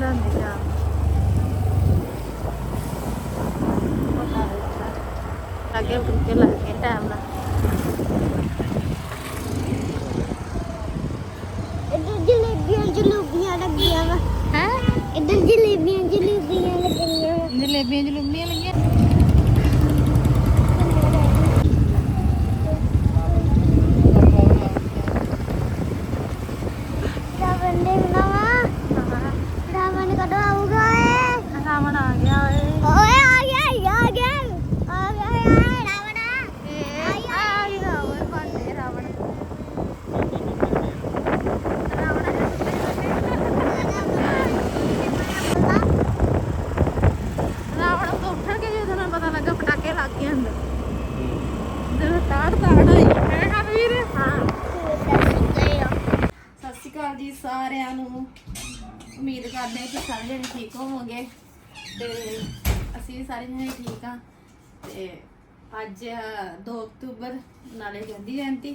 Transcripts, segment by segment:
ਚਲਾਉਂਦੀ ਆ। ਅੱਗੇ ਉੱਠ ਕੇ ਲੱਗ ਗਿਆ ਟਾਈਮ ਨਾਲ। ਇੱਧਰ ਜਲੇਬੀਆਂ ਜਲੂਬੀਆਂ ਲੱਗੀਆਂ ਵਾ। ਹੈ? ਇੱਧਰ ਜਲੇਬੀਆਂ ਜਲੂਬੀਆਂ ਲੱਗੀਆਂ ਜਲੇਬੀਆਂ ਜਲੂਬੀਆਂ ਲੱਗੀਆਂ ਰਾਵਣ ਦੇ ਬਣਾਵਾ ਰਾਵਣ ਕਦੋਂ ਆਊਗਾ ਏ ਰਾਵਣ ਆ ਗਿਆ ਓਏ ਓਏ ਆ ਗਿਆ ਆ ਗਿਆ ਆ ਗਿਆ ਏ ਰਾਵਣ ਇਹ ਆ ਗਿਆ ਓਏ ਬੰਦੇ ਰਾਵਣ ਰਾਵਣ ਤੋਂ ਉੱਠ ਕੇ ਜਦੋਂ ਨੂੰ ਪਤਾ ਲੱਗਾ ਪਟਾਕੇ ਲੱਗ ਗਏ ਅੰਦਰ ਜਦੋਂ ਤਾੜ ਤਾੜ ਹੋਈ ਹੈ ਹਰਵੀਰ ਹਾਂ ਸਤਿ ਸ਼੍ਰੀ ਅਕਾਲ ਜੀ ਸਾਰਿਆਂ ਨੂੰ ਉਮੀਦ ਕਰਦੇ ਹਾਂ ਕਿ ਸਾਰੇ ਜਣੇ ਠੀਕ ਹੋਵੋਗੇ। ਤੇ ਅਸੀਂ ਵੀ ਸਾਰੇ ਜਣੇ ਠੀਕ ਆ। ਤੇ ਅੱਜ 2 ਅਕਤੂਬਰ ਨਾਲੇ ਗਾਂਧੀ ਜਯੰਤੀ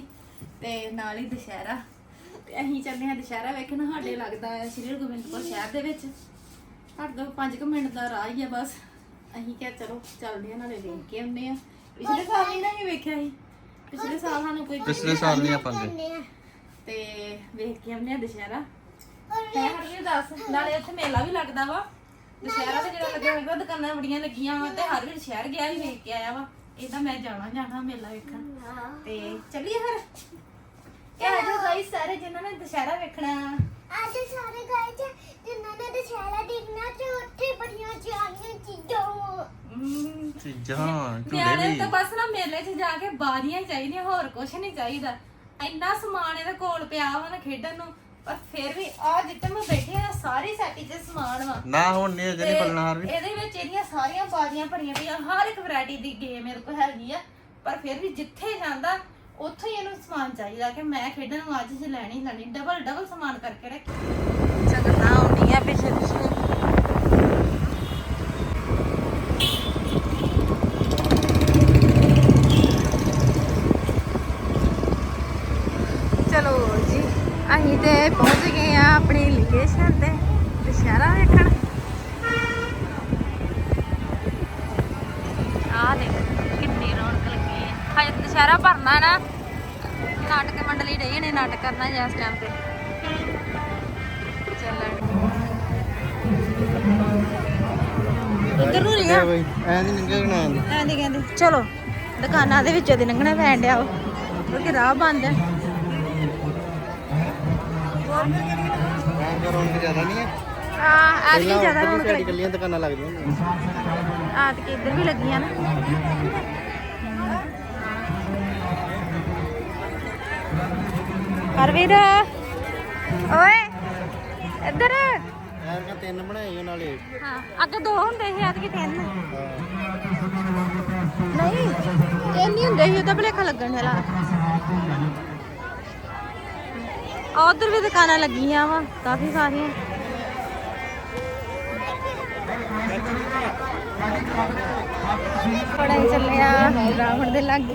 ਤੇ ਨਾਲ ਹੀ ਦੁਸ਼ਹਿਰਾ। ਤੇ ਅਸੀਂ ਚੱਲੇ ਹਾਂ ਦੁਸ਼ਹਿਰਾ ਵੇਖਣ। ਸਾਡੇ ਲੱਗਦਾ ਹੈ ਸ੍ਰੀ ਗੋਬਿੰਦਪੁਰ ਸ਼ਹਿਰ ਦੇ ਵਿੱਚ। ਸਾਡੇ ਤੋਂ 5 ਮਿੰਟ ਦਾ ਰਾਹ ਹੀ ਆ ਬਸ। ਅਸੀਂ ਕਿਹਾ ਚਲੋ ਚੱਲਦੇ ਹਾਂ ਨਾਲੇ ਵੇਖ ਕੇ ਆਉਂਦੇ ਆ ਪਿਛਲੇ ਸਾਲ ਹੀ ਨਹੀਂ ਵੇਖਿਆ ਸੀ। ਪਿਛਲੇ ਸਾਲ ਸਾਨੂੰ ਕੋਈ ਪਿਛਲੇ ਸਾਲ ਨਹੀਂ ਆਪਾਂ ਗਏ। ਤੇ ਵੇਖ ਕੇ ਆਉਂਦੇ ਆ ਦੁਸ਼ਹਿਰਾ। ਹੈ ਹਰਵੀਰ ਦੱਸ। ਨਾਲੇ ਇੱਥੇ ਮੇਲਾ ਵੀ ਲੱਗਦਾ ਵਾ। ਦੁਸ਼ਹਿਰਾ ਤੇ ਜਿਹੜਾ ਲੱਗਿਆ ਹੋਇਆ ਦੁਕਾਨਾਂ ਬੜੀਆਂ ਲੱਗੀਆਂ ਵਾ ਤੇ ਹਰਵੀਰ ਸ਼ਹਿਰ ਗਿਆ ਵੀ ਵੇਖ ਕੇ ਆਇਆ ਵਾ। ਇਹਦਾ ਮੈਂ ਜਾਣਾ ਜਾਣਾ ਮੇਲਾ ਵੇਖਣ। ਤੇ ਚੱਲੀਏ ਫਿਰ। ਇਹ ਆ ਜਾਓ ਗਾਇਸ ਸਾਰੇ ਜਿਨ੍ਹਾਂ ਨੇ ਦੁਸ਼ਹਿਰਾ ਵੇਖਣਾ। ਅੱਜ ਸਾਰੇ ਗਏ ਤੇ ਜਿਨ੍ਹਾਂ ਨੇ ਦੁਸ਼ਹਿਰਾ ਦੇਖਣਾ ਤੇ ਉੱਥੇ ਬੜੀਆਂ ਜਾਣੀਆਂ ਚੀਜ਼ਾਂ। ਹਮ, ਚੀਜ਼ਾਂ ਨਿਆਣੇ ਝੂਲੇ ਤਾਂ ਵੀ। ਬਸ ਨਾ ਮੇਲੇ 'ਚ ਜਾ ਕੇ ਬਾਰੀਆਂ ਹੀ ਚਾਹੀਦੀਆਂ ਹੋਰ ਕੁਝ ਨਹੀਂ ਚਾਹੀਦਾ। ਇੰਨਾ ਸਮਾਨ ਇਹਦੇ ਕੋਲ ਪਿਆ ਵਾ ਨਾ ਖੇਡਣ ਨੂੰ ਪਰ ਫਿਰ ਵੀ ਆ ਜਿੱਥੇ ਮੈਂ ਬੈਠੀ ਆ ਸਾਰੀ ਸੈਟੀ 'ਚ ਸਮਾਨ ਵਾ। ਨਾ ਹੁਣ ਨਹੀਂ ਅਜੇ ਨਹੀਂ ਪਲਣਾ ਹਾਰ ਵੀ ਇਹਦੇ ਵਿੱਚ ਇਹਦੀਆਂ ਸਾਰੀਆਂ ਬਾਜ਼ੀਆਂ ਭਰੀਆਂ ਪਈਆਂ ਹਰ ਇੱਕ ਵੈਰਾਈਟੀ ਦੀ ਗੇਮ ਮੇਰੇ ਕੋਲ ਹੈਗੀ ਆ। ਪਰ ਫਿਰ ਵੀ ਜਿੱਥੇ ਜਾਂਦਾ ਉੱਥੋਂ ਹੀ ਇਹਨੂੰ ਸਮਾਨ ਚਾਹੀਦਾ ਕਿ ਮੈਂ ਖੇਡਣ ਨੂੰ ਅੱਜ ਚ ਲੈਣੀ ਲੈਣੀ। ਡਬਲ ਡਬਲ ਸਮਾਨ ਕਰਕੇ ਰੱਖੀ। ਕਰਨਾ ਜੀ ਇਸ ਟਾਈਮ ਤੇ। ਚੱਲਣ ਉਧਰ ਨੂੰ ਨਹੀਂ ਆ। ਬਈ ਐ ਨਹੀਂ ਨਿਕਲਣਾ ਆਂਦਾ ਐਂਦੀ ਕਹਿੰਦੇ। ਚਲੋ ਦੁਕਾਨਾਂ ਦੇ ਵਿੱਚੋਂ ਦੀ ਲੰਘਣਾ ਪੈਣ ਡਿਆ ਵਾ ਕਿਉਂਕਿ ਰਾਹ ਬੰਦ ਹੈ। ਐਂ ਕਰੋਂ ਕਿ ਜ਼ਿਆਦਾ ਨਹੀਂ ਹੈ। ਜ਼ਿਆਦਾ ਰੌਣਕ ਲੱਗੀ ਦੁਕਾਨਾਂ ਲੱਗਦੀਆਂ ਆ ਤੇ ਇੱਧਰ ਵੀ ਲੱਗੀਆਂ ਨਾ। ਹਰਵੀਰ ਓਏ ਇੱਧਰ। ਐਰ ਕਾ ਤਿੰਨ ਬਣਾਏ ਨਾਲੇ। ਹਾਂ ਅੱਗੇ ਦੋ ਹੁੰਦੇ ਸੀ ਅੱਜ ਕਿ ਤਿੰਨ। ਨਹੀਂ ਇਹ ਨਹੀਂ ਹੁੰਦੇ ਸੀ ਉਹਦਾ ਭਲੇਖਾ ਲੱਗਣ ਵਾਲਾ ਆ ਉਧਰ ਵੀ ਦੁਕਾਨਾਂ ਲੱਗੀਆਂ ਵਾ ਕਾਫੀ ਸਾਰੀਆਂ। ਹੀ ਚੱਲਿਆ ਰਾਵਣ ਦੇ ਲਾਗੇ।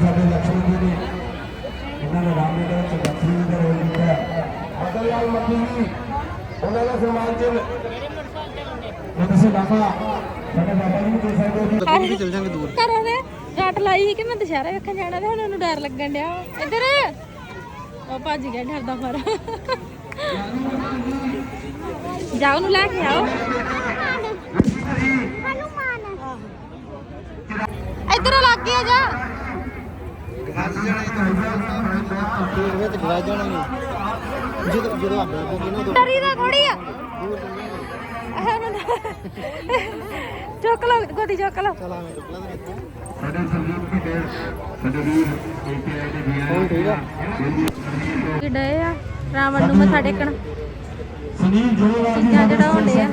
ਸਾਡੇ ਲక్ష్ਮਣ ਜੀ ਨੇ ਉਹਨਾਂ ਨੇ ਰਾਮ ਦੇ ਵਿੱਚ ਬੱਤੀ ਦਾ ਰੋਲ ਕੀਤਾ। ਬਦਲਿਆਲ ਮੱਤੀ ਜੀ ਉਹਨਾਂ ਦਾ ਸਨਮਾਨ ਚਿੰਨ ਤੁਸੀਂ ਬਾਬਾ ਸਾਡੇ ਬਾਬਾ ਜੀ ਨੂੰ ਦੇ ਸਕਦੇ ਹੋ ਚਲ ਜਾਾਂਗੇ ਦੂਰ। ਘਰੋਂ ਦੇ ਘਾਟ ਲਾਈ ਕਿ ਮੈਂ ਦੁਸ਼ਹਿਰਾ ਵੇਖਣ ਜਾਣਾ ਤੇ ਹੁਣ ਉਹਨੂੰ ਡਰ ਲੱਗਣ ਡਿਆ। ਇਧਰ। ਉਹ ਭੱਜ ਗਿਆ ਡਰਦਾ ਪਰ ਜਾਓ ਨੂੰ ਲੈ ਕੇ ਆਓ। ਇੱਧਰ ਲੱਗ ਗਿਆ ਜਾ। ਜਦੋਂ ਜਦੋਂ ਅੱਗ ਲੱਗੂਗੀ ਨਾ ਡਰੀ ਦਾ ਥੋੜੀ ਆ। ਚੁੱਕ ਲਓ ਗੋਦੀ ਚੁੱਕ ਲਓ ਚਲ ਆਵੇਂ ਚੁੱਕ ਲਾਂ ਸਾਡੇ ਸੰਦੀਪ ਦੀ ਦੇਰ ਸਾਡੇ ਵੀਰ ਏਪੀਆਈ ਦੇ ਵੀ ਹੋਰ ਠੀਕ ਆ? ਕਿ ਰਾਵਣ ਨੂੰ ਮੱਥਾ ਟੇਕਣ। ਸੁਨੀਲ ਜੋੜਵਾਲ ਜੀ ਸਾਡੇ ਚੜਾਉਂਦੇ ਆ।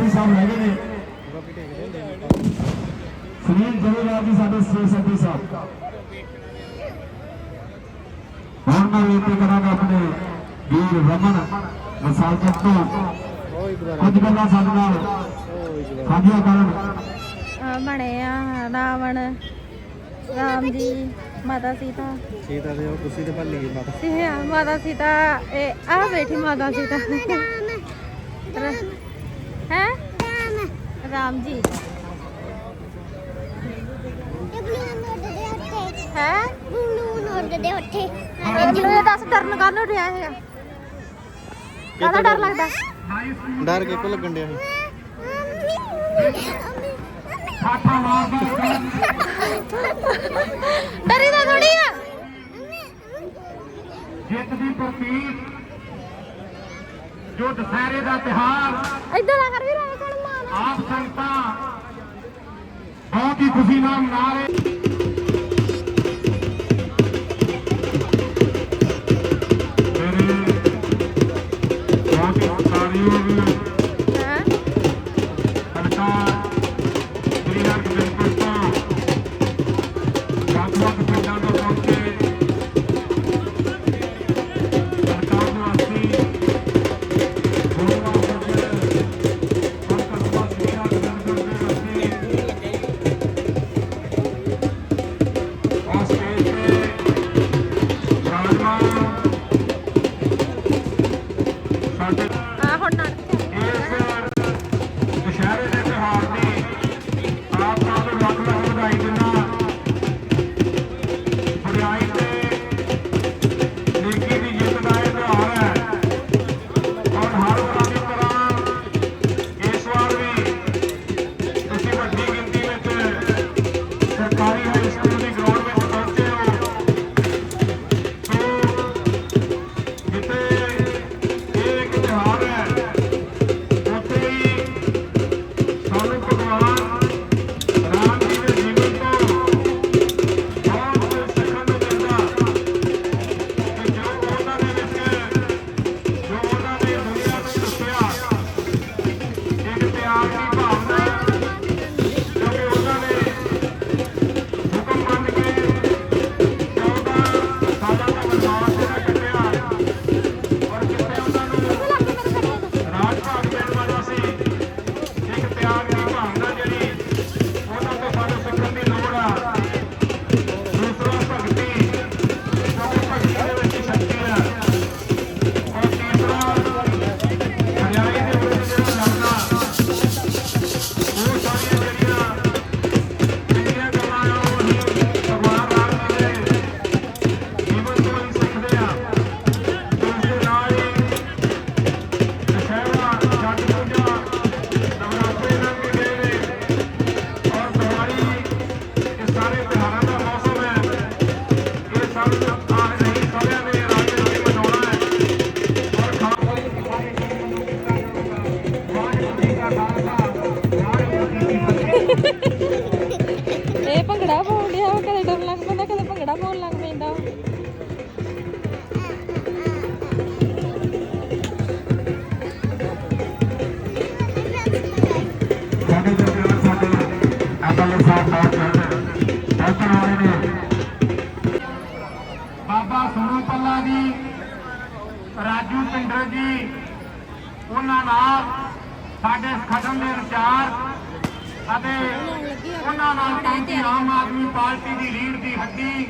ਸੁਨੀਲ ਜੋੜਵਾਲ ਜੀ ਸਾਡੇ ਸੈਕਟਰੀ ਸਾਹਿਬ ਹੁਣ ਮੈਂ ਬੇਨਤੀ ਕਰਾਂਗਾ ਆਪਣੇ ਵੀਰ ਰਮਨ ਮਸਾਲਕਟ ਤੋਂ। ਉਹ ਇੱਕ ਵਾਰ ਕੁਝ ਗੱਲਾਂ ਸਾਡੇ ਨਾਲ। ਵਾਰ ਸਾਂਝੀਆਂ ਕਰਨ। ਬਣੇ ਆ ਰਾਵਣ। ਰਾਮ ਜੀ ਮਾਤਾ ਸੀਤਾ। ਸੀਤਾ ਦੇ ਉਹ ਕੁਰਸੀ ਤੇ ਭੱਲੀ ਗਈ ਮਾਤਾ। ਸਿਆ ਮਾਤਾ ਸੀਤਾ ਇਹ ਆ ਬੈਠੀ ਮਾਤਾ ਸੀਤਾ। ਹੈ? ਰਾਮ ਜੀ। ਹੈ? ਇਹ ਦੱਸ ਡਰਨ ਕਾਹਨੂੰ ਰਿਹਾ ਹੈਗਾ? ਕਾਹਦਾ ਡਰ ਲੱਗਦਾ? ਡਰ ਕੇ ਕੋ ਲੱਗਣ ਡਿਆ ਸੀ ਡਰੀ ਦਾ ਥੋੜੀ ਆ। ਜਿੱਤ ਦੀ ਪ੍ਰਤੀਕ ਜੋ ਦੁਸਹਿਰੇ ਦਾ ਤਿਹਾਰ ਇੱਦਾਂ ਦਾ ਕਰ ਵੀ ਰਾਵਣ ਕੋਲ ਮਾਰ। ਆਪ ਸੰਗਤਾਂ ਬਹੁਤ ਹੀ ਖੁਸ਼ੀ ਨਾਲ ਮਨਾ ਰਹੇ। ਮੇਰੇ ਬਹੁਤ ਬਾਬਾ ਸੋਨੂ ਪੱਲਾ ਜੀ ਰਾਜੂ ਪਿੰਡਰ ਜੀ ਉਹਨਾਂ ਨਾਲ ਸਾਡੇ ਖਤਮ ਦੇ ਇੰਚਾਰਜ ਅਤੇ ਉਹਨਾਂ ਨਾਲ ਪਹੁੰਚੀ ਆਮ ਆਦਮੀ ਪਾਰਟੀ ਦੀ ਰੀੜ ਦੀ ਹੱਡੀ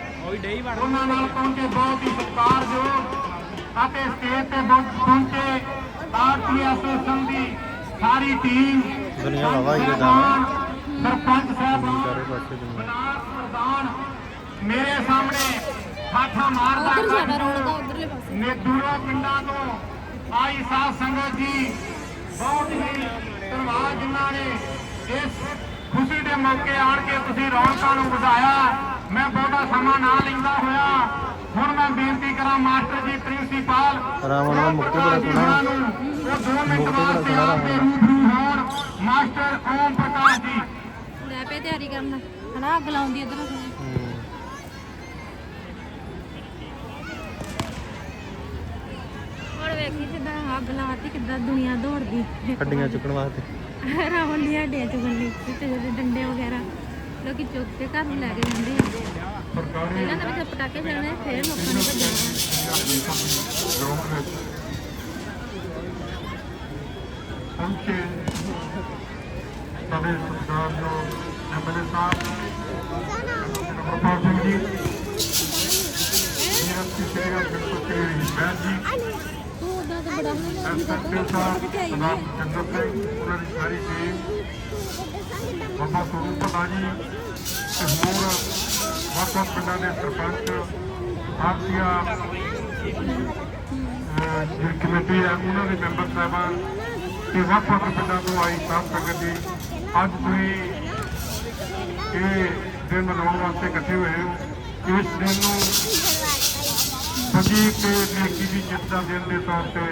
ਉਹਨਾਂ ਨਾਲ ਪਹੁੰਚੇ ਬਹੁਤ ਹੀ ਸਤਿਕਾਰਯੋਗ ਅਤੇ ਸਟੇਜ ਤੇ ਪਹੁੰ- ਪਹੁੰਚੇ ਭਾਰਤੀ ਐਸੋਸੀਏਸ਼ਨ ਦੀ ਸਾਰੀ ਟੀਮ ਦੁਨੀਆ ਵਾਵਾ ਹੀ ਇਹਦਾ। ਸਾਹਿਬਾਨ, ਸਰਪੰਚ ਸਾਹਿਬਾਨ ਪ੍ਰਧਾਨ ਮੇਰੇ ਸਾਹਮਣੇ ਠਾਠਾ ਮਾਰਦਾ ਉਧਰ ਉਧਰਲੇ ਪਾਸੇ। ਨੇ ਦੂਰੋਂ ਪਿੰਡਾਂ ਤੋਂ ਆਈ ਸਾਧ ਸੰਗਤ ਜੀ ਬਹੁਤ ਹੀ ਧੰਨਵਾਦ ਜਿਨ੍ਹਾਂ ਨੇ ਇਸ ਖੁਸ਼ੀ ਦੇ ਮੌਕੇ ਆਣ ਕੇ ਤੁਸੀਂ ਰੌਣਕਾਂ ਨੂੰ ਵਧਾਇਆ। ਮੈਂ ਬਹੁਤਾ ਸਮਾਂ ਨਾ ਲੈਂਦਾ ਹੋਇਆ। ਹੁਣ ਮੈਂ ਬੇਨਤੀ ਕਰਾਂ ਮਾਸਟਰ ਜੀ ਪ੍ਰਿੰਸੀਪਲ ਰਾਵਣ ਦਾ ਮੁਕਤੀ ਬੜਾ ਸੋਹਣਾ। ਉਹ 2 ਮਿੰਟ ਵਾਸਤੇ ਆਪਦੇ ਰਾਵਣ ਰੂਬਰੂ ਹੋਣ ਮਾਸਟਰ ਓਮ ਪ੍ਰਕਾਸ਼ ਜੀ। ਪਏ ਤਿਆਰੀ ਕਰਨ ਹਨਾ ਅੱਗ ਲਾਉਂਦੀ ਇਧਰ। ਹੁਣ ਵੇਖੀ ਜਿੱਦਾਂ ਅੱਗ ਲਾਤੀ ਕਿੱਦਾਂ ਦੁਨੀਆ ਦੌੜਦੀ। ਹੱਡੀਆਂ ਚੁੱਕਣ ਵਾਸਤੇ। ਰਾਵਣ ਦੀਆਂ ਹੱਡੀਆਂ ਚੁਗਣ ਲਈ ਤੇ ਜਿਹੜੇ ਡੰਡੇ ਵਗੈਰਾ ਲੋਕੀ ਚੁੱਕ ਕੇ ਘਰ ਨੂੰ ਲੈ ਕੇ ਜਾਂਦੇ ਆ। ਪਹਿਲਾਂ ਤਾਂ ਵਿੱਚ ਪਟਾਕੇ ਚੱਲਣੇ ਫਿਰ ਲੋਕਾਂ ਨੇ ਭੱਜਣਾ। ਪਹੁੰਚੇ ਸਾਡੇ ਸਰਦਾਰ ਜੋ ਐਮਐਲਏ ਸਾਹਿਬ ਪ੍ਰਭਾਤ ਸਿੰਘ ਜੀ ਡੀਐਸਪੀ ਸ਼੍ਰੀ ਗਣਪਤੀ ਬੈਨ ਜੀ ਤੂੰ ਉਦਾਂ ਸਾਹਿਬ ਸਰਦਾਰ ਚੰਦਰ ਸਿੰਘ ਉਹਨਾਂ ਦੀ ਸਾਰੀ ਟੀਮ ਬਾਬਾ ਸਰੂਪ ਭੱਲਾ ਜੀ ਤੇ ਹੋਰ ਵੱਖ-ਵੱਖ ਪਿੰਡਾਂ ਦੇ ਸਰਪੰਚ ਆਰਸੀਆ ਜਿਹੜੀ ਕਮੇਟੀ ਹੈ ਉਹਨਾਂ ਦੇ ਮੈਂਬਰ ਸਾਹਿਬਾਨ ਤੇ ਵੱਖ-ਵੱਖ ਪਿੰਡਾਂ ਤੋਂ ਆਈ ਸਾਧ ਸੰਗਤ ਜੀ ਅੱਜ ਤੁਸੀਂ ਇਹ ਦਿਨ ਮਨਾਉਣ ਵਾਸਤੇ ਇਕੱਠੇ ਹੋਏ ਹੋ ਇਸ ਦਿਨ ਨੂੰ ਸਜੀ ਤੇ ਨੇਕੀ ਦੀ ਜਿੱਤ ਦਾ ਦਿਨ ਦੇ ਤੌਰ ਤੇ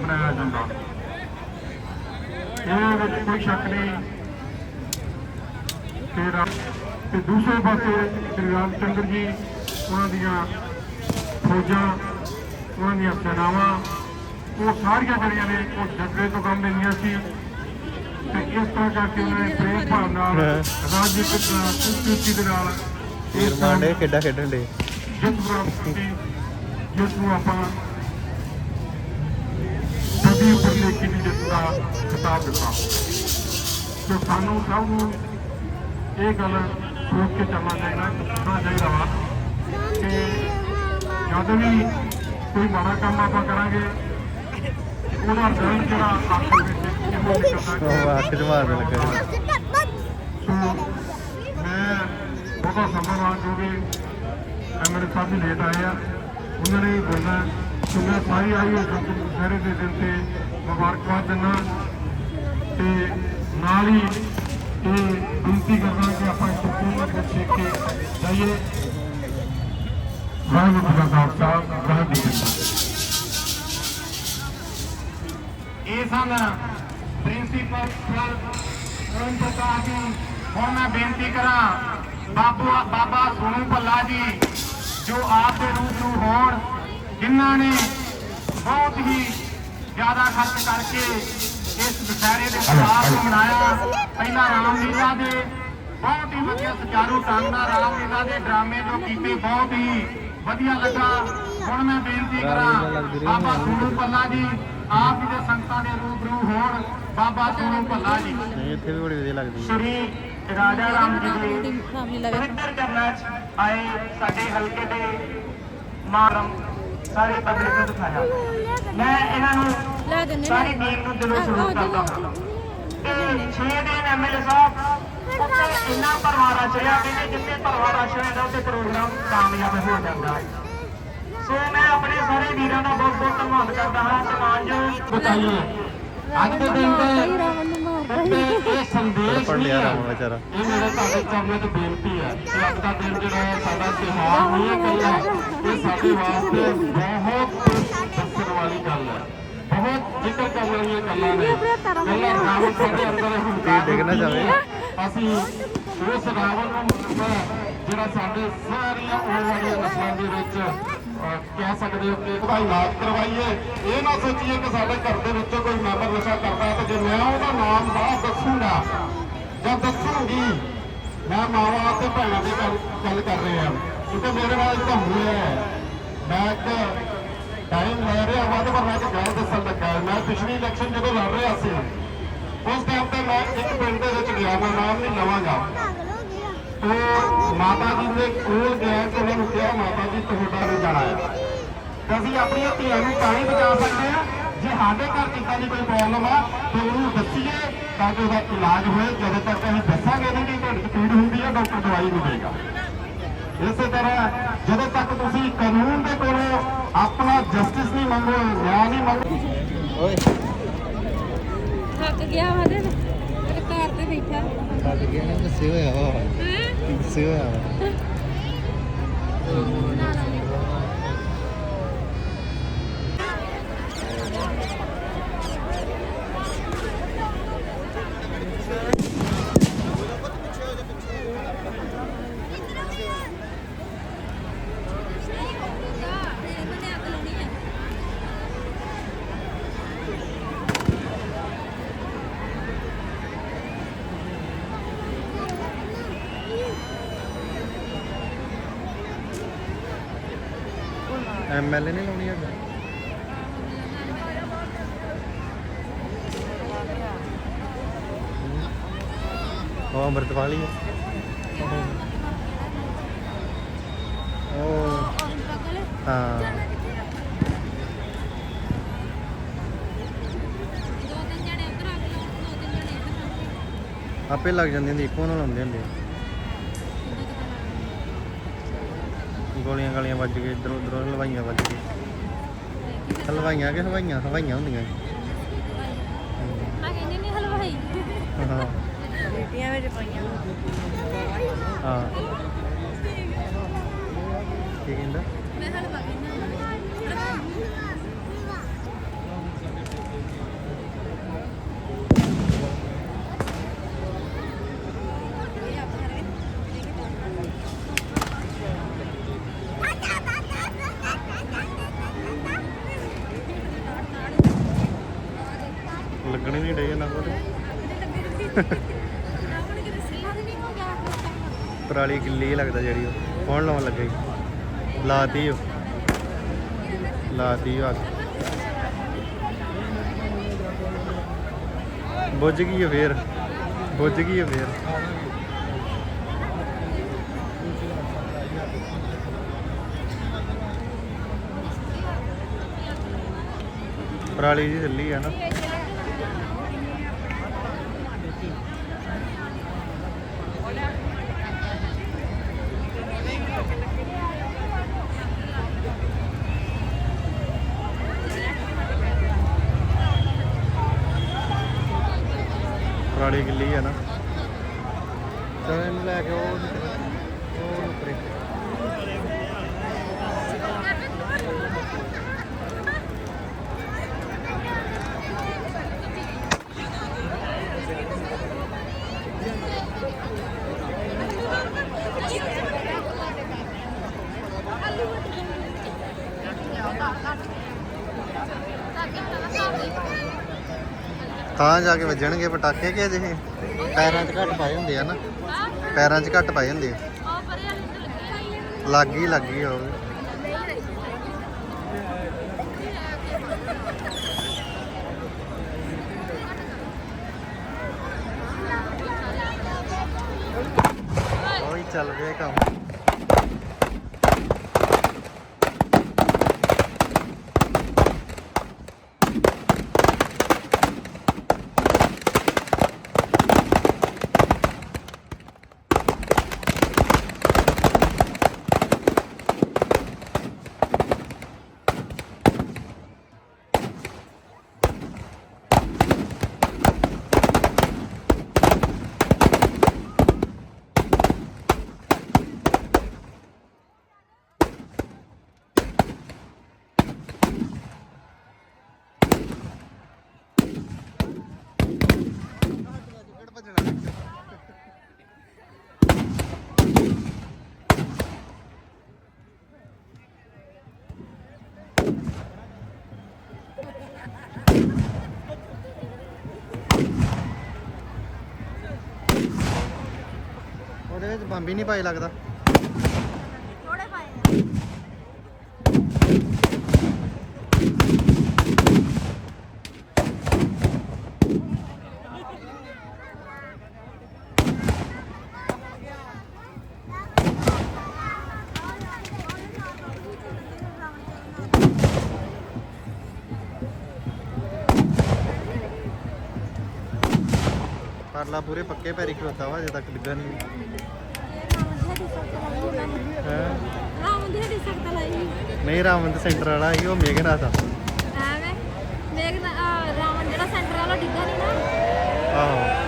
ਮਨਾਇਆ ਜਾਂਦਾ। ਇਹ ਵਿੱਚ ਕੋਈ ਸ਼ੱਕ ਨਹੀਂ ਕਿ ਤੇ ਦੂਸਰੇ ਪਾਸੇ ਸ੍ਰੀ ਰਾਮ ਚੰਦਰ ਜੀ, ਉਹਨਾਂ ਦੀਆਂ ਫੌਜਾਂ, ਉਹਨਾਂ ਦੀਆਂ ਸੈਨਾਵਾਂ, ਉਹ ਸਾਰੀਆਂ ਜਿਹੜੀਆਂ ਨੇ, ਉਹ ਜੱਗੇ ਤੋਂ ਕੰਮ ਲੈਂਦੀਆਂ ਸੀ। ਤੇ ਇਸ ਤਰ੍ਹਾਂ ਕਰਕੇ ਉਹਨਾਂ ਨੇ ਪ੍ਰੇਮ ਭਾਵ ਨਾਲ ਰਾਜਨੀਤਿਕ ਖੂਬਸੂਰਤੀ ਦੇ ਨਾਲ ਤੀਰ ਇਸ ਮਾਂਡੇ ਖੇਡਾਂ ਖੇਡਣ ਦੇ ਜਿੱਤ ਪ੍ਰਾਪਤ ਕੀਤੀ ਜਿਸ ਨੂੰ ਆਪਾਂ ਸਦੀ ਉੱਪਰ ਲੇਖੀ ਦੀ ਜਿੱਤ ਦਾ ਖਿਤਾਬ ਦਿੱਤਾ ਤੇ ਸਾਨੂੰ ਸਭ ਨੂੰ ਇਹ ਗੱਲ ਸੋਚ ਕੇ ਚੱਲਣਾ ਚਾਹੀਦਾ ਚਾਹੀਦਾ ਵਾ ਕਿ ਜਦ ਵੀ ਕੋਈ ਮਾੜਾ ਕੰਮ ਆਪਾਂ ਕਰਾਂਗੇ ਉਹਦਾ ਰਿਜ਼ਲਟ ਜਿਹੜਾ ਆਖਰ ਵਿੱਚ ਕਿਵੇਂ ਨਿਕਲਦਾ ਉਹ ਅੱਖ ਚ ਮਾਰਨ ਲੱਗਾ ਸੋ ਮੈਂ ਬਹੁਤਾ ਸਮਾਂ ਬਾਅਦ ਜੋ ਕਿ ਐਮਐਲਏ ਸਾਹਿਬ ਵੀ ਲੇਟ ਆਏ ਆ ਉਹਨਾਂ ਨੇ ਬੋਲਣਾ ਕਿ ਮੈਂ ਸਾਰੀ ਆਈ ਹੋਈ ਸੰਗਤ ਨੂੰ ਦੁਸਹਿਰੇ ਦੇ ਦਿਨ ਤੇ ਮੁਬਾਰਕਬਾਦ ਦਿੰਦਾ ਤੇ ਨਾਲ ਹੀ ਇਹ ਬੇਨਤੀ ਕਰਦਾ ਕਿ ਆਪਾਂ ਸੁਕੂਨ ਨਾਲ ਸਿੱਖ ਕੇ ਜਾਈਏ ਵਾਹਿਗੁਰੂ ਜੀ ਕਾ ਖਾਲਸਾ ਵਾਹਿਗੁਰੂ ਜੀ ਕੀ ਫਤਿਹ ਇਹ ਸਨ ਪ੍ਰਿੰਸੀਪਲ ਸਰ ਓਮ ਪ੍ਰਕਾਸ਼ ਜੀ ਹੁਣ ਮੈਂ ਬੇਨਤੀ ਕਰਾਂ ਬਾਬੂ ਬਾਬਾ ਸੋਨੂ ਭੱਲਾ ਜੀ ਜੋ ਆਪ ਦੇ ਰੂਪ ਨੂੰ ਹੋਣ ਜਿਨ੍ਹਾਂ ਨੇ ਬਹੁਤ ਹੀ ਜ਼ਿਆਦਾ ਖਰਚ ਕਰਕੇ ਇਸ ਦੁਸਹਿਰੇ ਦੇ ਨੂੰ ਮਨਾਇਆ। ਪਹਿਲਾਂ ਰਾਮਲੀਲਾ ਦੇ ਬਹੁਤ ਹੀ ਵਧੀਆ ਸੁਚਾਰੂ ਢੰਗ ਨਾਲ ਰਾਮਲੀਲਾ ਦੇ ਡਰਾਮੇ ਜੋ ਕੀਤੇ ਬਹੁਤ ਹੀ ਵਧੀਆ ਲੱਗਾ। ਹੁਣ ਮੈਂ ਬੇਨਤੀ ਕਰਾਂ ਬਾਬਾ ਸੋਨੂ ਭੱਲਾ ਜੀ ਆਪ ਜੀ ਦੇ ਸੰਗਤਾਂ ਦੇ ਰੂਬਰੂ ਹੋਣ ਬਾਬਾ ਸੋਨੂ ਭੱਲਾ ਜੀ। ਨਹੀਂ ਇੱਥੇ ਵੀ ਬੜੀ ਵਧੀਆ ਲੱਗਦੀ ਹੈ। ਸ਼੍ਰੀ ਰਾਜਾ ਰਾਮ ਜੀ ਦੇ ਪਵਿੱਤਰ ਚਰਨਾਂ 'ਚ ਆਏ ਸਾਡੇ ਹਲਕੇ ਦੇ ਮਾਰਮ ਸਾਰੇ ਪਬਲਿਕ ਨੂੰ ਦਿਖਾਇਆ। ਮੈਂ ਇਹਨਾਂ ਨੂੰ ਸਾਰੀ ਟੀਮ ਨੂੰ ਦਿਲੋਂ ਸਲੂਟ ਕਰਦਾ ਹਾਂ। ਇਹ 6 ਦਿਨ ਐਮਐਲਏ ਸਾਹਿਬ ਉੱਥੇ ਇੰਨਾ ਪਰਵਾਰਾ ਚੜਿਆ ਕਹਿੰਦੇ ਜਿੰਨੇ ਪਰਵਾਰਾ ਚੜਿਆ ਉੱਥੇ ਪ੍ਰੋਗਰਾਮ ਕਾਮਯਾਬ ਹੋ ਜਾਂਦਾ। ਹੈ ਸੋ ਮੈਂ ਆਪਣੇ ਸਾਰੇ ਵੀਰਾਂ ਦਾ ਬਹੁਤ ਬਹੁਤ ਧੰਨਵਾਦ ਕਰਦਾ ਹਾਂ ਸਮਾਨਯੋਗ ਬਤਾਈਏ। ਅੱਜ ਦੇ ਦਿਨ ਤੇ ਇਹ ਸੰਦੇਸ਼ ਪੜ ਨਹੀਂ ਲਿਆ ਰਾਮ ਵਿਚਾਰਾ। ਇਹ ਮੇਰੇ ਤੁਹਾਡੇ ਚਰਨਾਂ ਤੇ ਬੇਨਤੀ ਹੈ ਕਿ ਅੱਜ ਦਾ ਦਿਨ ਜਿਹੜਾ ਹੈ ਸਾਡਾ ਤਿਉਹਾਰ ਨਹੀਂ ਹੈ ਇਕੱਲਾ। ਇਹ ਸਾਡੇ ਵਾਸਤੇ ਬਹੁਤ ਦੱਸਣ ਵਾਲੀ ਗੱਲ ਹੈ। ਬਹੁਤ ਜ਼ਿਕਰ ਕਰਨ ਵਾਲੀਆਂ ਗੱਲਾਂ ਨੇ। ਪਹਿਲਾਂ ਰਾਵਣ ਸਾਡੇ ਅੰਦਰ ਹੰਕਾਰ ਡਿੱਗ ਨਾ ਜਾਵੇ। ਅਸੀਂ ਉਸ ਰਾਵਣ ਨੂੰ ਜਿਹੜਾ ਸਾਡੇ ਸਾਰੀਆਂ ਆਉਣ ਵਾਲੀਆਂ ਨਸਲਾਂ ਦੇ ਵਿੱਚ ਕਹਿ ਸਕਦੇ ਹੋ ਕਿ ਭਾਈ ਨਾਮ ਕਰਵਾਈਏ। ਇਹ ਨਾ ਸੋਚੀਏ ਕਿ ਸਾਡੇ ਘਰ ਦੇ ਵਿੱਚੋਂ ਕੋਈ ਮੈਂਬਰ ਨਸ਼ਾ ਕਰਦਾ ਹੈ ਤੇ ਜੇ ਮੈਂ ਉਹਦਾ ਨਾਮ ਬਾਹਰ ਦੱਸੂਗਾ, ਜਾਂ ਦੱਸੂਗੀ, ਮੈਂ ਮਾਵਾਂ ਤੇ ਭੈਣਾਂ ਦੀ ਗੱਲ ਗੱਲ ਕਰ ਰਿਹਾ ਕਿਉਂਕਿ ਮੇਰੇ ਨਾਲ ਇੱਕ ਹੋਇਆ ਹੈ। ਮੈਂ ਇੱਕ ਟਾਈਮ ਲੈ ਰਿਹਾ ਵਾ ਤੇ ਪਰ ਮੈਂ ਇੱਕ ਗੱਲ ਦੱਸਣ ਲੱਗਾ ਮੈਂ ਪਿਛਲੀ ਇਲੈਕਸ਼ਨ ਜਦੋਂ ਲੜ ਰਿਹਾ ਸੀ, ਉਸ ਟਾਈਮ ਤੇ ਮੈਂ ਇੱਕ ਪਿੰਡ ਦੇ ਵਿੱਚ ਗਿਆ, ਮੈਂ ਨਾਮ ਨਹੀਂ ਲਵਾਂਗਾ। ਉਹ ਮਾਤਾ ਜੀ ਦੇ ਕੋਲ ਗਿਆ ਤੇ ਉਹਨਾਂ ਨੂੰ ਕਿਹਾ, ਮਾਤਾ ਜੀ, ਤੁਹਾਡਾ ਵੀ ਜਾਣਾ ਹੈ। ਅਸੀਂ ਆਪਣੀਆਂ ਧੀਆਂ ਨੂੰ ਤਾਂ ਹੀ ਬਚਾ ਸਕਦੇ ਆ ਜੇ ਸਾਡੇ ਘਰ ਇਦਾਂ ਦੀ ਕੋਈ ਪ੍ਰੋਬਲਮ ਆ, ਤੇ ਉਹਨੂੰ ਦੱਸੀਏ ਤਾਂ ਕਿ ਉਹਦਾ ਇਲਾਜ ਹੋਏ। ਜਦੋਂ ਤੱਕ ਅਸੀਂ ਦੱਸਾਂਗੇ ਨਹੀਂ ਕਿ ਤੁਹਾਡੀ ਪੀੜ ਹੁੰਦੀ ਹੈ ਡਾਕਟਰ ਦਵਾਈ ਨਹੀਂ ਦੇਗਾ। ਇਸੇ ਤਰ੍ਹਾਂ ਜਦੋਂ ਤੱਕ ਤੁਸੀਂ ਕਾਨੂੰਨ ਦੇ ਕੋਲੋਂ ਆਪਣਾ ਜਸਟਿਸ ਨਹੀਂ ਮੰਗੋ, ਨਿਆਂ ਨਹੀਂ ਮੰਗੋ। ਓਏ ਥੱਕ ਗਿਆ ਵਾ ਤੇ ਮੇਰੇ ਘਰ ਤੇ ਬੈਠਾ ਥੱਕ ਗਿਆ ਨਾ ਗੁੱਸੇ ਹੋਇਆ ਵਾ ਹੈਂ? ਗੁੱਸੇ ਹੋਇਆ ਵਾ ਨਾ, ਨਾ, ਨਾ। ਐਮਐਲਏ ਨਹੀਂ ਲਾਉਣੀ ਅੱਜ ਉਹ ਅੰਮ੍ਰਿਤਪਾਲ ਹੈ ਉਹ। ਹਾਂ। ਆਪੇ ਲੱਗ ਜਾਂਦੀ ਹੁੰਦੀ, ਇੱਕੋ ਨਾਲ ਲਾਉਂਦੇ ਹੁੰਦੇ ਗੋਲੀਆਂ ਗਾਲੀਆਂ ਵੱਜ ਕੇ ਇਧਰੋਂ ਉਧਰੋਂ ਹਲਵਾਈਆਂ ਵੱਜ ਕੇ ਹਲਵਾਈਆਂ ਕਿ ਹਵਾਈਆਂ? ਹਵਾਈਆਂ ਹੁੰਦੀਆਂ। ਹਾਂ। ਬੀਟੀਆਂ ਵਿੱਚ ਪਾਈਆਂ। ਹਾਂ। ਕੀ ਕਹਿੰਦਾ? ਮੈਂ ਹਲਵਾ ਲੱਗਣੀ ਨਹੀਂ ਡੇ ਨਾ ਕੋਲ ਪਰਾਲੀ ਗਿੱਲੀ ਲੱਗਦਾ ਜਿਹੜੀ ਉਹ। ਕੌਣ ਲਾਉਣ ਲੱਗਾ ਜੀ? ਲਾਤੀ ਉਹ। ਲਾਤੀ ਉਹ ਅੱਗ। ਬੁੱਝ ਗਈ ਹੈ ਫੇਰ। ਬੁੱਝ ਗਈ ਹੈ ਫੇਰ। ਪਰਾਲੀ ਜੀ ਚੱਲੀ ਆ ਨਾ। ਪਰਾਲੀ ਗਿੱਲੀ ਆ ਨਾ ਚਲ ਇਹਨੂੰ ਲੈ ਕੇ ਉਹ ਉਹ ਉੱਪਰੇ ਤਾਂ ਜਾ ਕੇ ਵੱਜਣਗੇ ਪਟਾਕੇ ਕਿ ਅਜੇ ਪੈਰਾਂ 'ਚ ਘੱਟ ਪਾਏ ਹੁੰਦੇ ਆ ਨਾ। ਪੈਰਾਂ 'ਚ ਘੱਟ ਪਾਏ ਹੁੰਦੇ ਆ। ਲੱਗ ਗਈ ਲੱਗ ਗਈ ਹੋਵੇ ਚੱਲ ਰਿਹਾ ਕੰਮ ਉਹਦੇ ਵਿੱਚ ਬੰਬ ਹੀ ਨਹੀਂ ਪਾਈ ਲੱਗਦਾ। ਥੋੜੇ ਪਾਏ ਪਰਲਾ ਪੂਰੇ ਪੱਕੇ ਪੈਰੀ ਖਲੋਤਾ ਵਾ ਅਜੇ ਤੱਕ ਡਿੱਗਾ ਨਹੀਂ। ਰਾਮ ਦੀ ਹੱਡੀ ਸਖਤ ਲਾਈ ਨਹੀਂ ਰਾਮਨ ਤੇ ਸੈਂਟਰ ਵਾਲਾ ਸੀ ਉਹ ਮੇਘਨਾਥ ਆ। ਐਵੇਂ? ਮੇਘ ਰਾਵਣ ਜਿਹੜਾ ਸੈਂਟਰ ਵਾਲਾ ਡਿੱਗਾ ਨਹੀਂ ਨਾ? ਆਹੋ।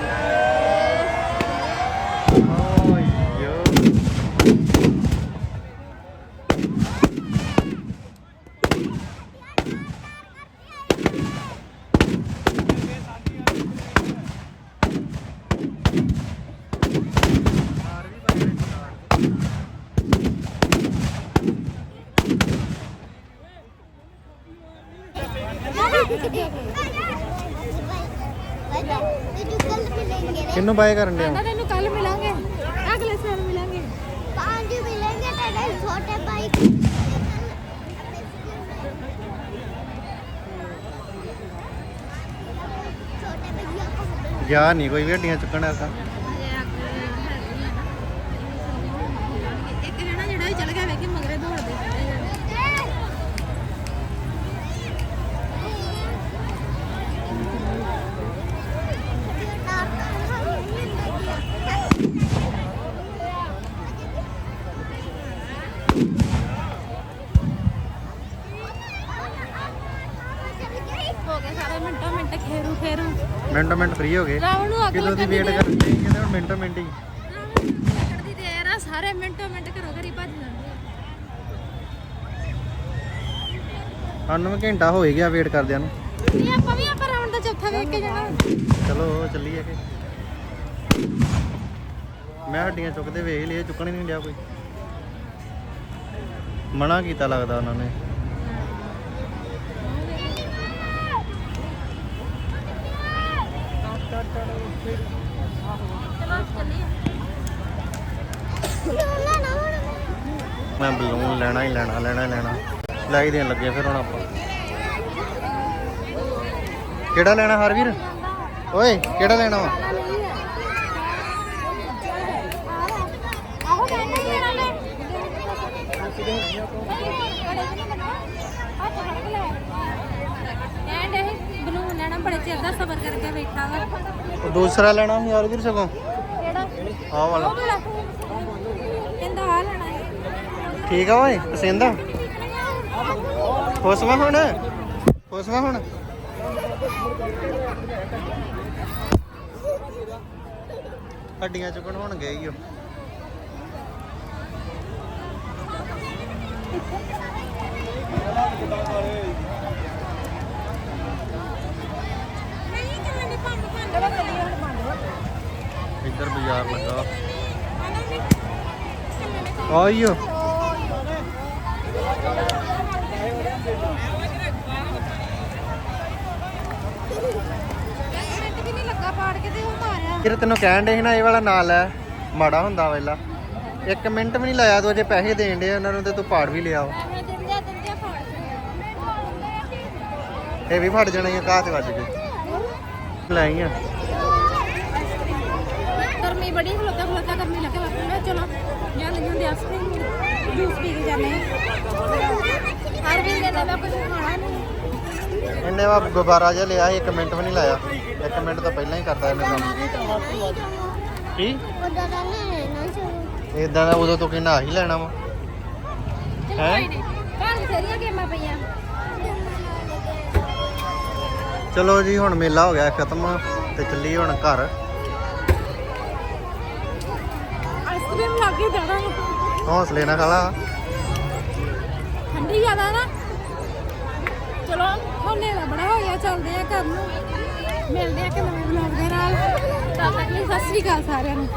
ਮੈਨੂੰ ਬਾਏ ਕਰਨ ਦਿਓ। ਨਾ ਤੈਨੂੰ ਕੱਲ ਮਿਲਾਂਗੇ। ਅਗਲੇ ਸਾਲ ਮਿਲਾਂਗੇ। ਪੰਜ ਮਿਲਾਂਗੇ ਤੇਰੇ ਛੋਟੇ ਭਾਈ। ਗਿਆ ਨਹੀਂ ਕੋਈ ਵੀ ਹੱਡੀਆਂ ਚੁੱਕਣ ਆਸਾ ਮਿੰਟੋ ਮਿੰਟ ਫ੍ਰੀ ਹੋ ਗਏ। ਰਾਵਣ ਨੂੰ ਅੱਗ ਕਿਦੋਂ ਦੀ ਲੱਗਣ ਵੇਟ ਦੀ ਕਰਦੇ ਕਹਿੰਦੇ ਹੁਣ ਮਿੰਟੋ ਮਿੰਟ ਹੀ। ਰਾਵਣ ਨੂੰ ਲੱਗਣ ਦੀ ਦੇਰ ਆ ਸਾਰੇ ਮਿੰਟੋ ਮਿੰਟ ਘਰੋਂ ਘਰੀ ਭੱਜ ਜਾਂਦੇ ਆ। ਸਾਨੂੰ ਵੀ ਘੰਟਾ ਹੋ ਹੀ ਗਿਆ ਵੇਟ ਕਰਦਿਆਂ ਨੂੰ। ਨਹੀਂ ਆਪਾਂ ਵੀ ਆਪਾਂ ਰਾਵਣ ਦਾ ਚੌਥਾ ਵੇਖ ਕੇ ਜਾਣਾ। ਚਲੋ ਚੱਲੀਏ ਕਿ ਮੈਂ ਹੱਡੀਆਂ ਚੁੱਕਦੇ ਵੇਖ ਲਏ ਚੁੱਕਣ ਹੀ ਨਹੀਂ ਲਿਆ ਕੋਈ। ਮਨਾ ਕੀਤਾ ਲੱਗਦਾ ਉਹਨਾਂ ਨੇ ਚਲੋ ਚੱਲੀਏ ਮੈਂ ਬਲੂਨ ਲੈਣਾ ਹੀ ਲੈਣਾ ਲੈਣਾ ਲੈਣਾ। ਲੈ ਹੀ ਦੇਣ ਲੱਗੇ ਫਿਰ ਹੁਣ ਆਪਾਂ। ਕਿਹੜਾ ਲੈਣਾ ਹਰਵੀਰ? ਓਏ ਕਿਹੜਾ ਲੈਣਾ ਵਾ? ਦੂਸਰਾ ਲੈਣਾ ਸੀ ਹਰਵੀਰ ਸਗੋਂ। ਕਿਹੜਾ? ਆਹ ਵਾਲਾ ਉਹ ਵਾਲਾ ਕਹਿੰਦਾ ਆ ਲੈਣਾ ਹੈ ਠੀਕ ਆ ਓਏ ਪਸੰਦ ਆ? ਖੁਸ਼ ਵਾ ਹੁਣ? ਖੁਸ਼ ਵਾ ਹੁਣ? ਹੱਡੀਆਂ ਚੁੱਕਣ ਹੁਣ ਗਏ ਹੀ ਉਹ ਇੱਧਰ ਬਾਜ਼ਾਰ ਲੱਗਾ। ਆਈਓ ਮਿੰਟ ਤੈਨੂੰ ਕਹਿਣ ਦੇ ਸੀ ਨਾ, ਇਹ ਵਾਲਾ ਨਾਲ ਲੈ ਮਾੜਾ ਹੁੰਦਾ ਵੇਲਾ। ਇੱਕ ਮਿੰਟ ਵੀ ਨਹੀਂ ਲਾਇਆ ਤੂੰ, ਅਜੇ ਪੈਸੇ ਦੇਣ ਦੇ ਉਹਨਾਂ ਨੂੰ ਤੇ ਤੂੰ ਪਾੜ ਵੀ ਲਿਆ। ਇਹ ਵੀ ਫੜ ਜਾਣਾ ਹੀ ਕਾਹ ਤੇ ਵੱਜ ਕੇ ਲਾਈ ਆ। ਗਰਮੀ ਬੜੀ ਖਲੋਤਾ ਖਲੋਤਾ ਗਰਮੀ ਲੱਗੇ ਲੱਗੇ ਮੈਂ ਚਲੋ ਜਾਂਦੇ ਜਾਂਦੇ ਆਈਸਕ੍ਰੀਮ। ਜੂਸ ਪੀ ਕੇ ਜਾਂਦੇ ਹਰ ਵੀ ਦਿਨ ਮੈਂ ਕੁਝ ਖਾਣਾ ਨਹੀਂ। ਇਹਨੇ ਵਾ ਗੁਬਾਰਾ ਜਿਹਾ ਲਿਆ ਸੀ, ਇੱਕ ਮਿੰਟ ਵੀ ਨਹੀਂ ਲਾਇਆ। ਇੱਕ ਮਿੰਟ ਤੋਂ ਪਹਿਲਾਂ ਹੀ ਕਰਦਾ ਇਹਨੇ ਕੰਮ ਕੀ? ਇਦਾਂ ਦਾ ਉਦੋਂ ਤੋਂ ਕਿੰਨਾ ਹੀ ਲੈਣਾ ਵਾ। ਚਲੋ ਹੈਂ? ਕੋਈ ਨਹੀਂ ਘਰ ਬਥੇਰੀਆਂ ਗੇਮਾਂ ਪਈਆਂ। ਚਲੋ ਜੀ ਹੁਣ ਮੇਲਾ ਹੋ ਗਿਆ ਖਤਮ ਤੇ ਚੱਲੀਏ ਹੁਣ ਘਰ। ਆਈਸਕ੍ਰੀਮ ਲੱਗ ਕੇ ਜਾਣਾ ਹੌਸਲੇ ਨਾਲ ਖਾਲਾ ਠੰਡੀ ਜ਼ਿਆਦਾ ਨਾ ਚਲੋ ਹੁਣ ਨੇੜਾ ਬੜਾ ਹੋ ਗਿਆ ਚੱਲਦੇ ਆ ਘਰ ਨੂੰ ਮਿਲਦੇ ਆ ਕਿ ਨਵੇਂ ਵਲੌਗ ਦੇ ਨਾਲ ਤਾਂ ਸਤਿ ਸ੍ਰੀ ਅਕਾਲ ਸਾਰਿਆਂ ਨੂੰ